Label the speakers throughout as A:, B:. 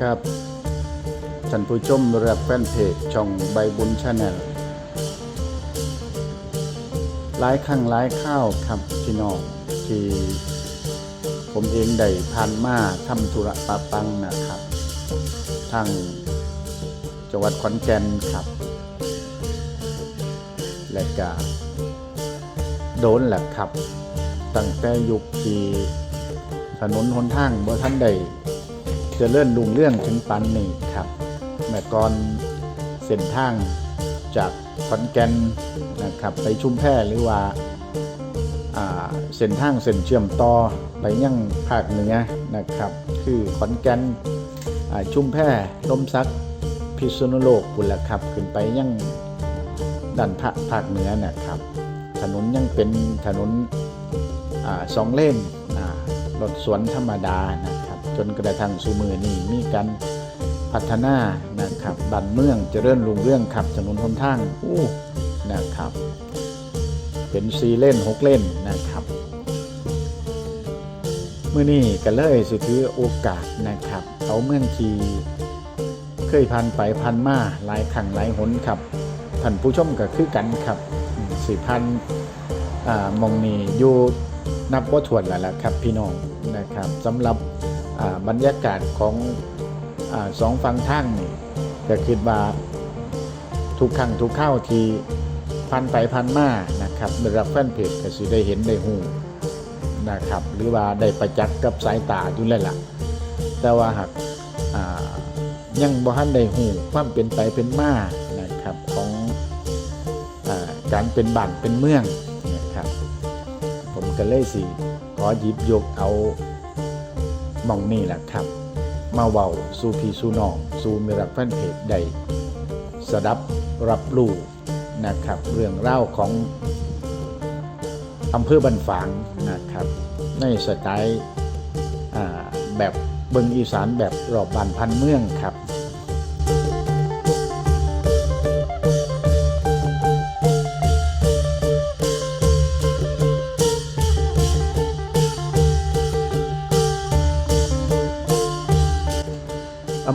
A: ครับท่านผู้ชมรับแฟนเพจช่องใบบุญชาแนลหลายครั้งหลายข้าวครับพี่น้องที่ผมเองได้ผ่านมาทำธุระปะปังนะครับทางจังหวัดขอนแก่นครับ และก็โดนแหละครับตั้งแต่ยุคที่ถนนหนทางบ่ท่านใดเจะเลื่อนลุงเรื่องถึงปันนี่ครับเมื่อก่อนเส้นทางจากขอนแก่นนะครับไปชุมแพหรือว่าเส้นทางเส้นเชื่อมต่อไปยังภาคเหนือนะครับ คือขอนแก่นชุมแพลมซักพิษณุโลกพุ่นละครับขึ้นไปยังด้านภาคภาคเหนือนะครับ ถนนยังเป็นถนนอสองเลนรถสวนธรรมดานะ นกระทั่งสูมือนี่มีการพัฒนานะครับบ้านเมืองเจริญรุ่งเรื่องขับถนนหนทางอู้นะครับ เป็นสีเล่นหกเล่นนะครับเมื่อนี้ก็เลยสิถือโอกาสนะครับ เอาเมืองทีเคยพันไปพันมาหลายครั้งหลายหนครับท่านผู้ชมก็คือกันครับสี่พันอ่ามองนี่อยู่นับว่าถวนแล้วล่ะครับพี่น้องนะครับสำหรับ บรรยากาศของอสองฟังทางนี่ก็คิดว่าทุกครั้งทุกข้าวทีพันไปพันมานะครับได้รับแฟนเพจก็สิได้เห็นได้หูนะครับ หรือว่าได้ประจักษ์กับสายตาอยู่แล้วล่ะ แต่ว่าหากยังบ่ทันได้หูความเป็นไปเป็นมานะครับของอการเป็นบ้านเป็นเมืองนะครับ ผมก็เลยสิขอหยิบยกเอา มองนี่แหละครับ มาเว้าสู่พี่สู่น้องสู่มิรักแฟนเพจได้สดับรับรู้นะครับ เรื่องเล่าของอำเภอบันฝางนะครับ ในสไตล์แบบเบิงอีสานแบบรอบบ้านพันเมืองครับ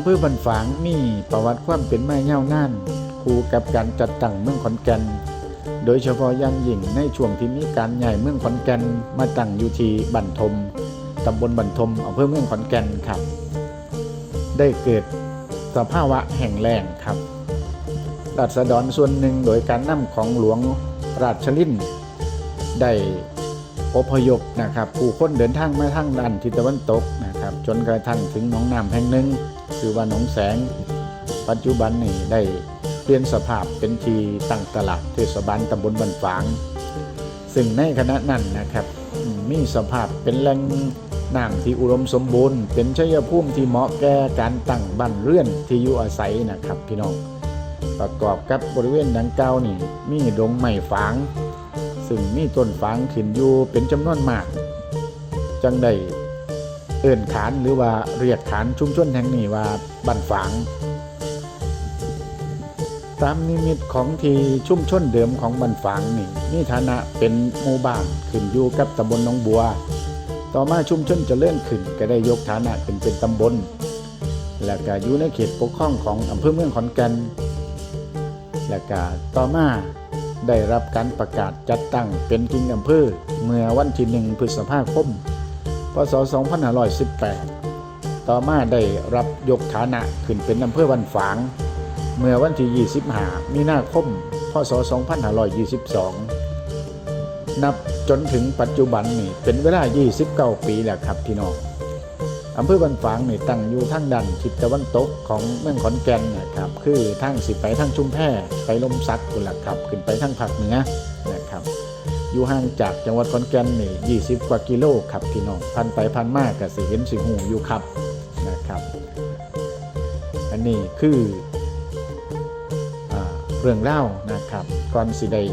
A: เภอบันฝางมีประวัติความเป็นมาเย่านานคู่กับการจัดตั้งเมืองขอนแก่น โดยเฉพาะยังยิ่งในช่วงที่มีการใหญ่เมืองขอนแก่นมาตั้งอยู่ที่บันทมตำบลบันทมอำเภอเมืองขอนแก่นครับ ได้เกิดสภาวะแห่งแรงครับราษฎรส่วนหนึ่งโดยการนำของหลวงราชลินได้อพยพนะครับ ผู้คนเดินทางมาทางด้านทิศตะวันตกนะครับ จนกระทั่งถึงหนองน้ำแห่งหนึ่ง คือว่าหนองแสง ปัจจุบันนี้ได้เปลี่ยนสภาพเป็นที่ตั้งตลาดเทศบาลตำบลบันฝาง ซึ่งในขณะนั้นนะครับมมีสภาพเป็นแหล่งน้ำที่อุดมสมบูรณ์ เป็นชัยภูมิที่เหมาะแก่การตั้งบ้านเรือนที่อยู่อาศัยนะครับพี่น้อง ประกอบกับบริเวณดังกล่าวนี่มีดงไม้ฝาง ซึ่งมีต้นฝางขึ้นอยู่เป็นจำนวนมาก จังได้ เอิ่นขานหรือว่าเรียกขานชุมชนแห่งนี้ว่าบ้านฝาง ตามนิมิตของที่ชุมชนเดิมของบ้านฝางนี่มีฐานะเป็นหมู่บ้านขึ้นอยู่กับตำบลหนองบัว ต่อมาชุมชนจะเลื่อนขึ้นก็ได้ยกฐานะเป็นเป็นตำบล และก็อยู่ในเขตปกครองของอำเภอเมืองขอนแก่นและก็ต่อมาได้รับการประกาศจัดตั้งเป็นกิ่งอำเภอเมื่อวันที่หนึ่งพฤษภาคม พศ 2518 ต่อมาได้รับยกฐานะขึ้นเป็นอำเภอวันฝาง เมื่อวันที่ 25 มีนาคม พศ 2522 นับจนถึงปัจจุบันนี่เป็นเวลา 29 ปีแล้วครับพี่น้องอำเภอบันฝางนี่ตั้งอยู่ทางด้านทิศตะวันตกของเมืองขอนแก่นนะครับ คือทางสิไปทางชุมแพไปลมซักกุละครับ ขึ้นไปทางภาคเหนือนะครับ อยู่ห่างจากจังหวัดขอนแก่นนี่20 กว่ากิโลครับพี่น้องพันไปพันมากก็สิเห็นสิหูอยู่ครับนะครับ อันนี้คืออเรื่องเล่านะครับก่อนสิได้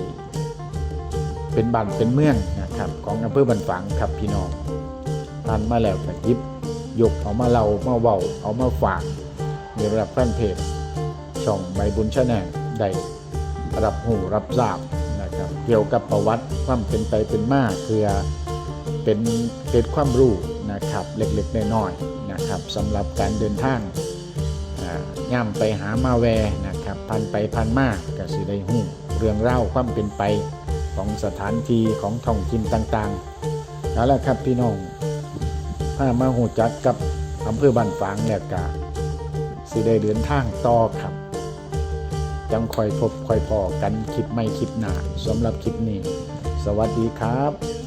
A: เป็นบ้านเป็นเมืองนะครับ ของอำเภอบันฝางครับพี่น้องผ่านมาแล้วก็หยิบยกเอามาเล่ามาเว้าเอามาฝากในระดับแฟนเพจช่องใบบุญชาแนลได้รับหูรับทราบ เกี่ยวกับประวัติความเป็นไปเป็นมาเพื่อเป็นเกร็ดความรู้นะครับเล็กๆน้อยๆนะครับสำหรับการเดินทางย่ำไปหามาแวนะครับพันไปพันมากก็สิได้หู้เรื่องเล่าวความเป็นไปของสถานที่ของท้องถิ่นต่างๆแล้วละครับพี่น้องถ้ามาหูจักกับอำเภอบ้านฝางแล้วก็สิได้เดินทางต่อครับ จังคอยพบคอยพอกันคลิปไม่คลิปหนาสำหรับคลิปนี้ สวัสดีครับ